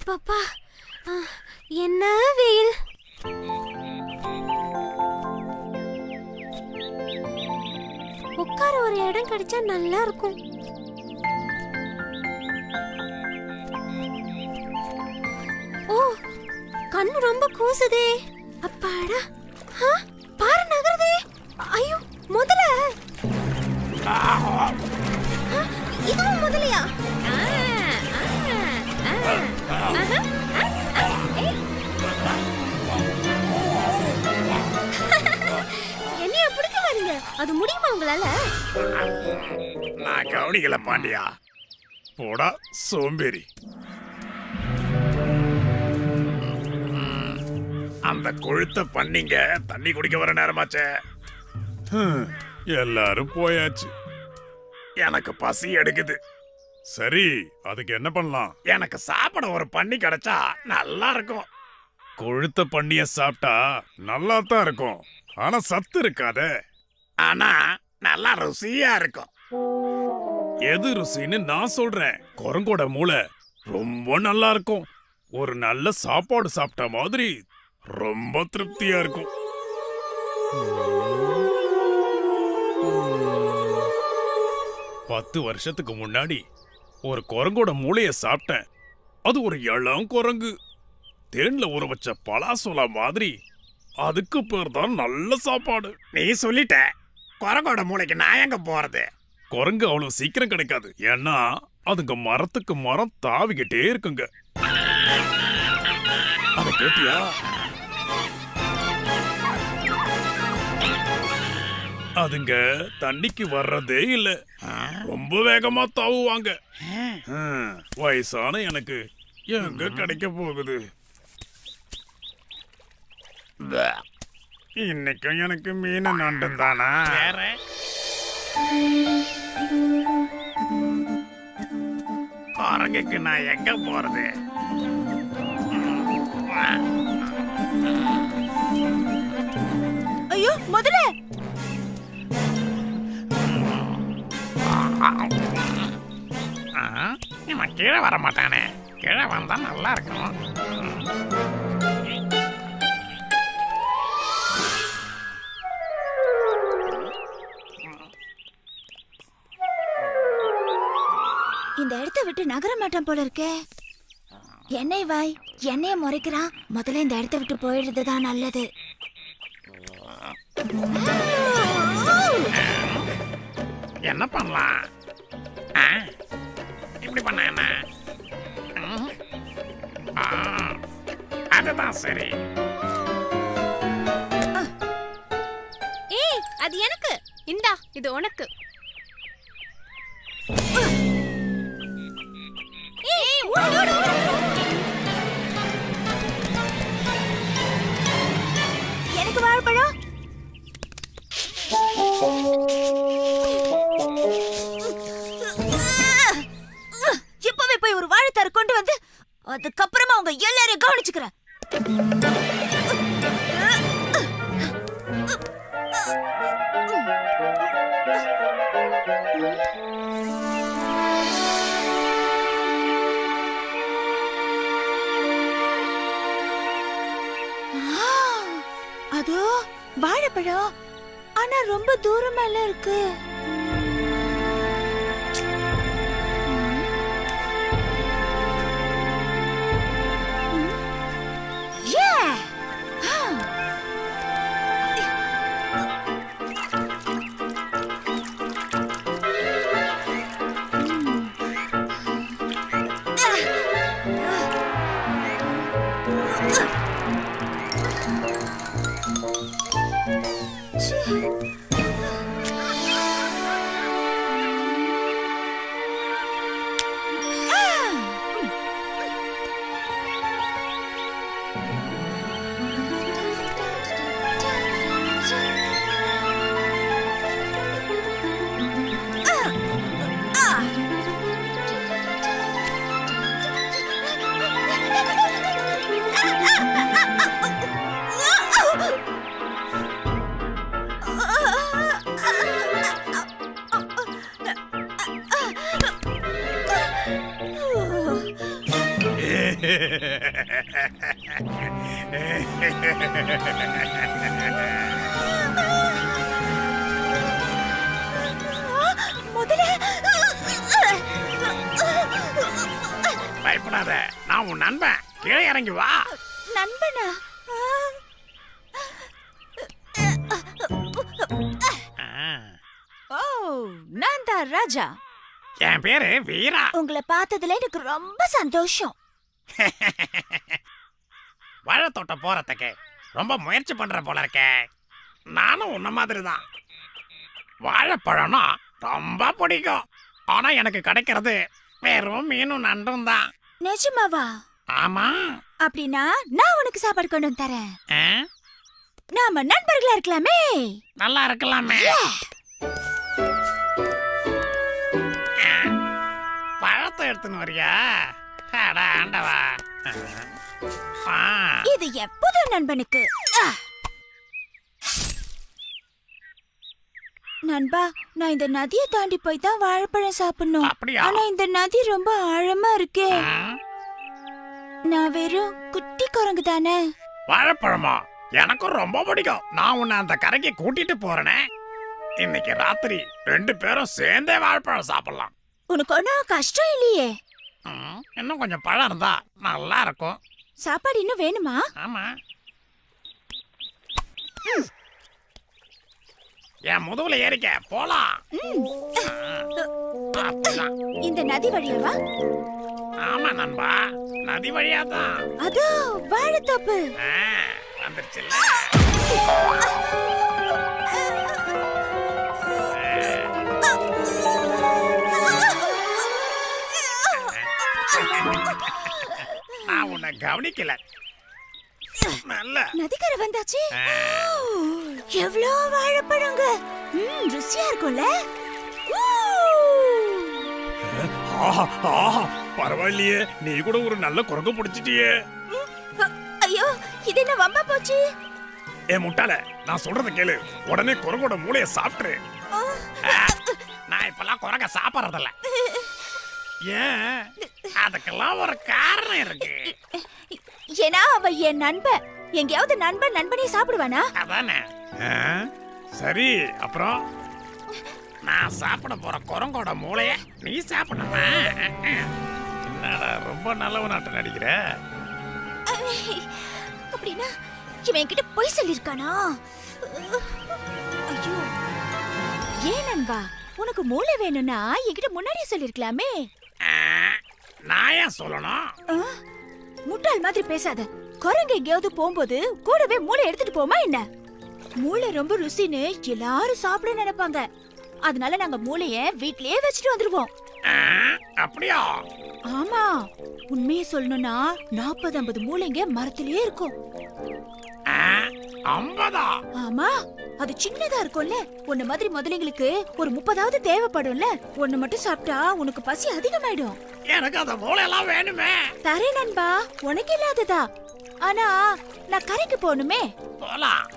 அப்பப்பா ஆ, என்ன வெயில்? உட்கார ஒரு இடம் கிடைச்சா நல்லா இருக்கும். ஓ கண்ணு ரொம்ப கூசுதே. அப்பாடா பாரு நகருதே. ஐயோ முதல்ல இதுவும் முதலையா? ஆ, ஆ, ஆ, என்னைய பிடிக்க வரீங்க அது முடியுமா உங்களால? நான் கவனிக்கல பாண்டியா. போடா சோம்பேறி. அந்த கொழுத்த பண்ணிங்க தண்ணி குடிக்க வர நேரமாச்சே. எல்லாரும் போயாச்சு. எனக்கு பசி எடுக்குது. சரி அதுக்கு என்ன பண்ணலாம்? எனக்கு சாப்பிட ஒரு பண்ணி கிடைச்சா நல்லா இருக்கும் கொழுத்த பண்ணிய சாப்பிட்டா நல்லா தான் இருக்கும். ஆனா சத்து இருக்காதே. ஆனா நல்லா ருசியா இருக்கும். எது ருசின்னு நான் சொல்றேன். குரங்கோட மூளை ரொம்ப நல்லா இருக்கும் ஒரு நல்ல சாப்பாடு சாப்பிட்ட மாதிரி ரொம்ப திருப்தியா இருக்கும். பத்து வருஷத்துக்கு முன்னாடி ஒரு குரங்கோட மூளைய சாப்பிட்டேன். அது ஒரு இளம் குரங்கு. தேன்ல ஊற வச்ச பலாசோலா மாதிரி. அதுக்கு பேர் தான் நல்ல சாப்பாடு. நீ சொல்லிட்ட. குரங்கோட மூளைக்கு நான் எங்க போறது? குரங்கு அவ்வளவு சீக்கிரம் கிடைக்காது. ஏன்னா அதுங்க மரத்துக்கு மரம் தாவிக்கிட்டே இருக்குங்க. அத கேட்டியா? அதுங்க தண்ணிக்கு வர்றதே இல்ல. ரொம்ப வேகமா தாவுவாங்க. வயசான எனக்கு எங்க கிடைக்க போகுது? இன்னைக்கும் எனக்கு மீன் நண்டும் தானா? குரங்குக்கு நான் எங்க போறது? ஐயோ முதல்ல இவன் கீழே வர மாட்டானே கீழே வந்தா நல்லா இருக்கும். இந்த இடத்த விட்டு நகர மாட்டான் போல இருக்கே. என்னை வாய் என்னைய முறைக்கிறான் முதல்ல இந்த இடத்த விட்டு போயிடுறது தான் நல்லது. என்ன பண்ணலாம்? இப்படி பண்ண என்ன அதுதான் சரி. ஏய் அது எனக்கு. இந்தா இது உனக்கு. ஏய் ஓடு அதோ வாழைப்பழம். ஆனா ரொம்ப தூரமால இருக்கு. 啊 முதல்ல பயப்படாத நான் உன் நண்பன். கீழே இறங்கி வா. நண்பனா. ஓ நான் தான் ராஜா. என் பேரு வீரா. உங்களை பார்த்ததுல எனக்கு ரொம்ப சந்தோஷம். வாழைத்தோட்டம் போறதுக்கு ரொம்ப முயற்சி பண்ற போல இருக்கே. நானும் உன்ன மாதிரி தான் வாழைப்பழம்னா ரொம்ப பிடிக்கும். ஆனா எனக்கு கிடைக்கிறது வெறும் மீனும் நண்டும் தான். நிஜமாவா? ஆமா. அப்படின்னா நான் உனக்கு சாப்பாடு கொண்டு வந்து தரேன்? நாம நண்பர்களா இருக்கலாமே. நல்லா இருக்கலாமே? பழத்தை எடுத்துன்னு வரியா? ஆண்டவா. இது என் புது நண்பனுக்கு. நண்பா நான் இந்த நதியை தாண்டி போய் தான் வாழைப்பழம் சாப்பிடணும். ஆனா இந்த நதி ரொம்ப ஆழமா இருக்கே? நான் வெறும் குட்டி குரங்கு தானே. வாழைப்பழமா? எனக்கும் ரொம்ப பிடிக்கும். நான் உன்னை அந்த கரைக்கு கூட்டிட்டு போறேனே. இன்னைக்கு ராத்திரி ரெண்டு பேரும் சேர்ந்தே வாழைப்பழம் சாப்பிடலாம். உனக்கு ஒன்றும் கஷ்டம் இல்லையே. இன்னும் கொஞ்சம் பழம் இருந்தா நல்லா இருக்கும். சாப்பாடு இன்னும் வேணுமா? ஆமா. என் முதுகுல ஏறிக்க போலாம். இந்த நதி வழியாவா? ஆமா நண்பா நதி வழியா தான் அதோ வாழைத்தோப்பு. வந்துருச்சுல்ல. நான் கவனிக்கல. நல்ல. நதிக்கரை வந்தாச்சு. எவ்வளோ வாழைப்பழங்க. ம் ருசியா இருக்கும்ல. ஊ! ஆஹா, ஆஹா, பரவாயில்லையே. நீ கூட ஒரு நல்ல குரங்கு பிடிச்சிட்டியே. ஐயோ இது என்ன வம்பா போச்சு? ஏ முட்டாள நான் சொல்றத கேளு. உடனே குரங்கோட மூளைய சாப்பிட்டுரு. ஆ, நான் இப்பெல்லாம் குரங்க சாப்பிடறதில்ல. ஏன்? அதுக்கெல்லாம் ஒரு காரணம் இருக்கு. ஏன்னா அவ என் நண்பன். எங்கேயாவது நண்பன் நண்பனே சாப்பிடுவானா? அதானே? சரி அப்புறம்? நான் சாப்பிட போற குரங்கோட மூளைய நீ சாப்பிடணுமா? என்னடா ரொம்ப நல்லவனாட்ட நடிக்கிற? அப்படின்னா இவன் என்கிட்ட பொய் சொல்லிருக்கானா ஐயோ. ஏன் நண்பா உனக்கு மூளை வேணும்னா என்கிட்ட முன்னாடியே சொல்லிருக்கலாமே ஆ, நான் ஏன் சொல்லணும்? முட்டாள் மாதிரி பேசாத. குரங்கு எங்கேயாவது போகும்போது கூடவே மூளை எடுத்துட்டு போமா என்ன? மூளை ரொம்ப ருசின்னு எல்லாரும் சாப்பிட நினைப்பாங்க. அதனால நாங்க மூளைய வீட்லயே வச்சுட்டு வந்துருவோம். அப்படியா? ஆமா. உண்மையை சொல்லணும்னா நாற்பது ஐம்பது மூளைங்க மரத்திலேயே இருக்கும். ஐம்பதா? ஆமா அது சின்னதா இருக்கும்ல. உன்ன மாதிரி முதலைங்களுக்கு ஒரு முப்பதாவது தேவைப்படும்ல. ஒண்ணு மட்டும் சாப்பிட்டா உனக்கு பசி அதிகமாயிடும். எனக்கு அந்த மூளையெல்லாம் வேணுமே. தரேன் நண்பா உனக்கு இல்லாததா? ஆனா நான் கரைக்கு போகணுமே. போலாம்.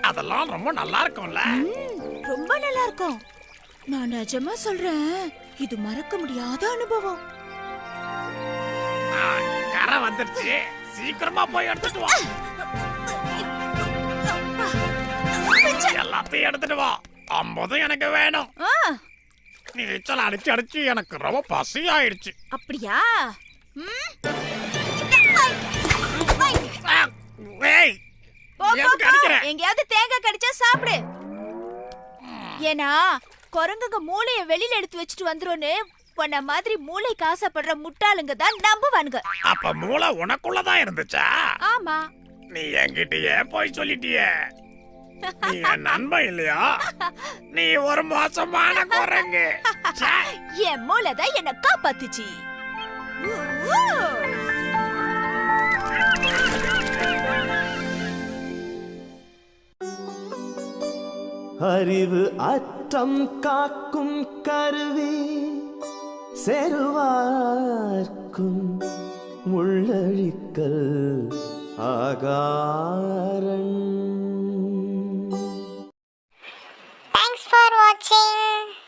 அதெல்லாம் ரொம்ப நல்லா இருக்கும்ல. ம், ரொம்ப நல்லா இருக்கும். நான் நிஜமா சொல்றேன் இது மறக்க முடியாத அனுபவம். ஆ, கரை வந்துருச்சு. சீக்கிரமா போய் எடுத்துட்டு வா. எல்லாத்தையும் எடுத்துட்டு வா. ஐம்பதும் எனக்கு வேணும். ஆ, நீச்சல் அடிச்சு அடிச்சு எனக்கு ரொம்ப பசி ஆயிடுச்சு அப்படியா? எங்கேயாவது தேங்காய் கடிச்சா சாப்பிடு. ஏன்னா குரங்குங்க மூளைய வெளியில எடுத்து வச்சுட்டு வந்துரும்னு உன்ன மாதிரி மூளைக்கு ஆசைப்படுற முட்டாளுங்க தான் நம்புவானுங்க. அப்ப மூளை உனக்குள்ளதான் இருந்துச்சா? ஆமா. நீ என்கிட்டயே போய் சொல்லிட்டியே. நீ என் நண்பன் இல்லையா நீ ஒரு மோசமான குரங்கு. என் மூளை தான் என்ன காப்பாத்துச்சு. அறிவு அற்றம் காக்கும் கருவி செருவார்க்கும் முள்ளழிக்கல் ஆகாரன் sim.